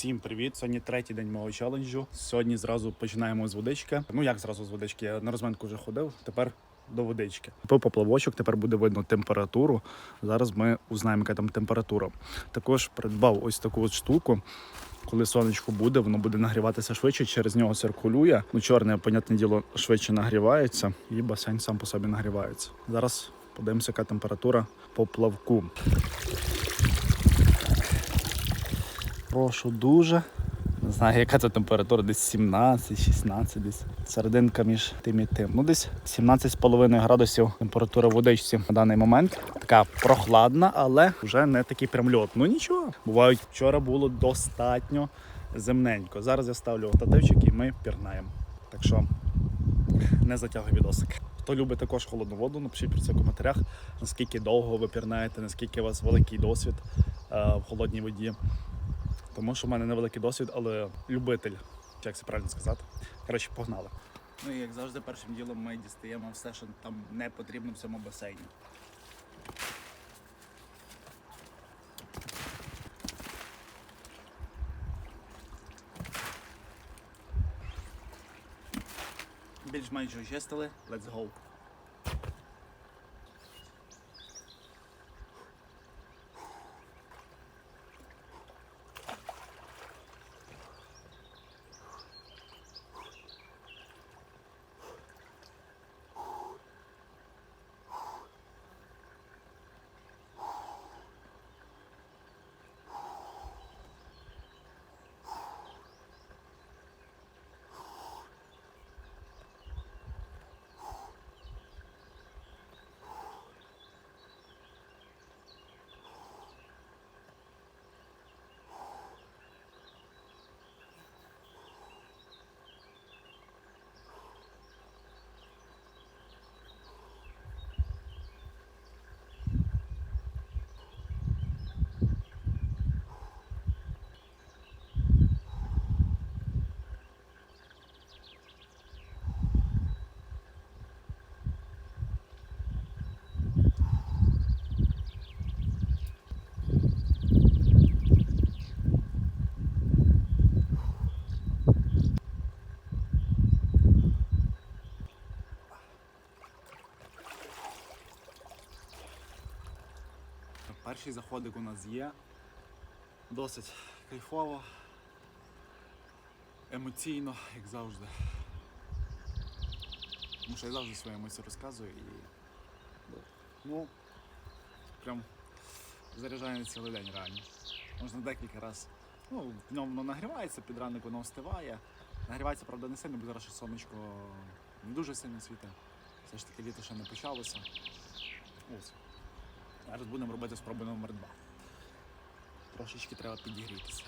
Всім привіт! Сьогодні третій день мого челенджу. Сьогодні зразу починаємо з водички. Ну як зразу з водички? Я на розминку вже ходив. Тепер до водички. Пив поплавочок, тепер буде видно температуру. Зараз ми узнаємо, яка там температура. Також придбав ось таку от штуку. Коли сонечко буде, воно буде нагріватися швидше, через нього циркулює. Ну, чорне, понятне діло, швидше нагрівається, і басейн сам по собі нагрівається. Зараз подивимося, яка температура по плавку. Прошу дуже. Не знаю, яка це температура, десь 17-16, десь серединка між тим і тим. Ну, десь 17,5 градусів температура в водичці на даний момент. Така прохладна, але вже не такий прям льот. Ну нічого. Бувають, вчора було достатньо земненько. Зараз я ставлю тативчик і ми пірнаємо. Так що не затягуй відосик. Хто любить також холодну воду, напишіть про це в коментарях, наскільки довго ви пірнаєте, наскільки у вас великий досвід е, в холодній воді. Тому що в мене невеликий досвід, але любитель, як це правильно сказати. Коротше, погнали. Ну і як завжди, першим ділом ми дістаємо все, що там не потрібно в цьому басейні. Більш-менш очистили. Let's go. Перший заходик у нас є. Досить кайфово, емоційно, як завжди. Тому що я завжди свої емоції розказую і. Ну, прям заряджає на цілий день реально. Можна декілька разів. Ну, в ньому воно нагрівається, під ранок воно встиває. Нагрівається, правда, не сильно, бо зараз ще сонечко не дуже сильно світить. Все ж таки літо ще не почалося. Ось. Зараз будемо робити спробу номер два. Трошечки треба підігрітися.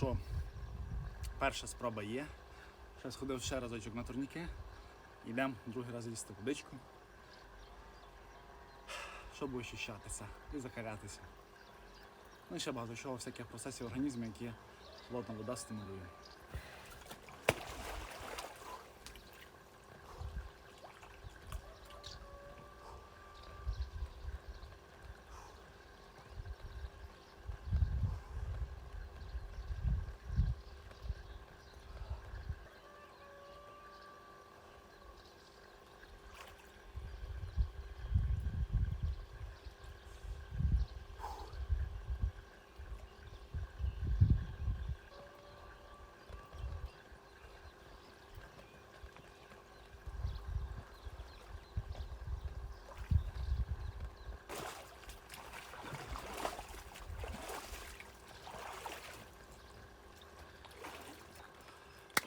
Що, перша спроба є. Зараз ходив ще разочок на турніки. Йдемо другий раз їсти водичку. Щоб ощущатися і закалятися. Ну і ще багато чого, всяких процесів організму, які холодна вода стимулює.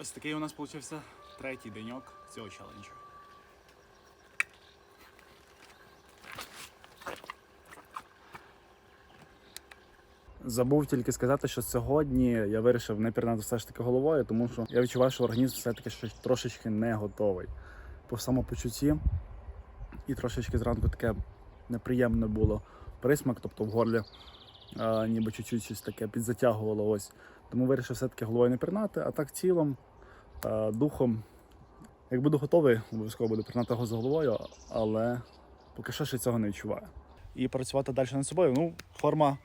Ось такий у нас вийшов третій деньок цього челенджу. Забув тільки сказати, що сьогодні я вирішив не пірнати все ж таки головою, тому що я відчуваю, що організм все-таки трошечки не готовий. По самопочутті і трошечки зранку таке неприємне було присмак, тобто в горлі а, ніби чуть-чуть щось таке підзатягувало ось. Тому вирішив все-таки головою не пірнати, а так цілом, духом. Як буду готовий, обов'язково буду пірнати його з головою, але поки що ще цього не відчуваю. І працювати далі над собою. Ну, форма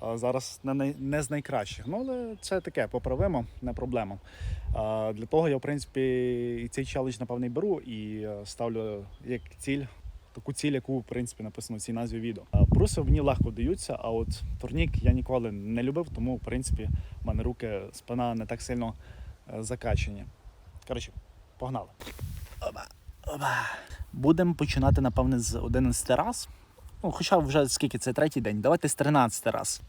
а, зараз не, не з найкращих. Ну, але це таке, поправимо, не проблема. А, для того я, в принципі, і цей челендж, напевно, беру і е, ставлю як ціль. Таку ціль, яку в принципі написано в цій назві відео. Бруси мені легко даються, а от турнік я ніколи не любив, тому в принципі в мене руки, спина не так сильно е, закачені. Коротше, погнали. Оба, оба. Будемо починати, напевне, з 11 раз. Ну, хоча вже скільки це третій день. Давайте з 13 раз.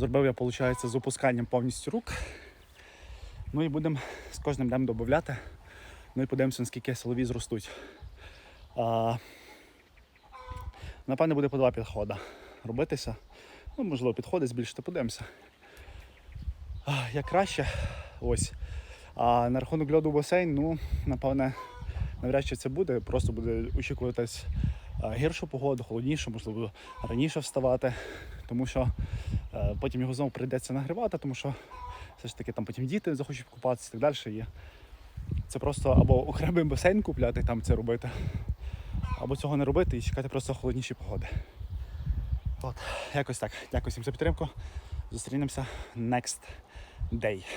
Зробив я, виходить, з опусканням повністю рук. Ну і будемо з кожним днем додати. Ну і подивимося, наскільки силові зростуть. А, напевне, буде по два підходи робитися. Ну, можливо, підходи збільшити, подивимося. Як краще. Ось. А на рахунок льоду басейн, ну, напевне, навряд чи це буде. Просто буде очікуватись гіршу погоду, холоднішу, можливо, раніше вставати. Тому що потім його знову прийдеться нагрівати, тому що все ж таки там потім діти захочуть купатися і так далі. І це просто або окремий басейн купляти там це робити, або цього не робити і чекати просто холодніші погоди. От, якось так. Дякую всім за підтримку. Зустрінемося next day.